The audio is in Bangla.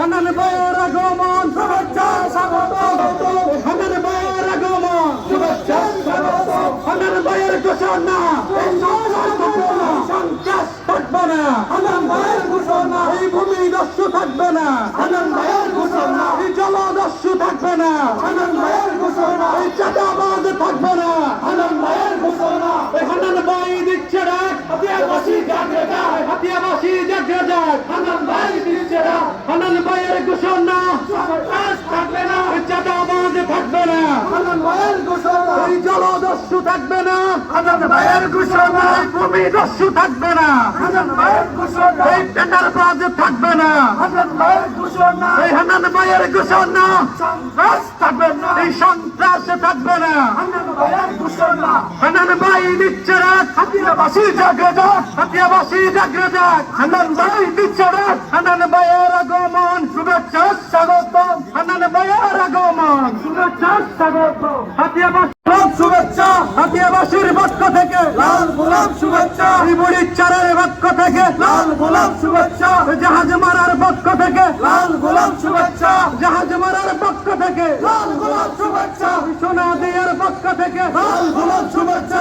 হানান ভাইয়ের আগমন, শুভেচ্ছা, স্বাগত। হানান ভাইয়ের আগমন, শুভেচ্ছা, স্বাগত। হানান ভাইয়ের ঘোষণা সন্ত্রাস থাকবে না। হানান ভাইয়ের ঘোষণা, এই ভূমি দস্যু থাকবে না। হানান ভাইয়ের ঘোষণা, এই জলদস্যু থাকবে না। হানান ভাইয়ের ঘোষণা, এই চাঁদাবাজ থাকবে না। হানান ভাইয়ের ঘোষণা হানান ভাই দিচ্ছে ডাক হাতিয়াবাসী জাগে হাতিয়াবাসী জাগে এই জলদস্যু থাকবে না। হানান ভাইয়ের ঘোষণা এই ভূমি দস্যু থাকবে না। হানান ভাইয়ের ঘোষণা এই টেন্ডারবাজ থাকবে না। হানান ভাইয়ের ঘোষণা এই হানান ভাইয়ের ঘোষণা সন্ত্রাস থাকবে না। এই সন্ত্রাস থাকবে না। হানান ভাইয়ের ঘোষণা হানান ভাই দিচ্ছে রাত হাতিয়াবাসী জাগে যাক। হাতিয়াবাসী জাগে যাক। হানান ভাই দিচ্ছে রাত হানান ভাইয়ের আগমন। শুভেচ্ছা স্বাগত হানান ভাইয়ের আগমন। শুভেচ্ছা স্বাগত হাতিয়াবাসী শুভেচ্ছা হাতিয়াবাসীর পক্ষ থেকে। লাল গোলাপ শুভেচ্ছা। ত্রিপুরীর চারের পক্ষ থেকে। লাল গোলাপ শুভেচ্ছা। জাহাজ মারার পক্ষ থেকে। লাল গোলাপ শুভেচ্ছা। জাহাজ মারার পক্ষ থেকে। লাল গোলাপ শুভেচ্ছা। সোনা দিয়ার পক্ষ থেকে। লাল গোলাপ শুভেচ্ছা।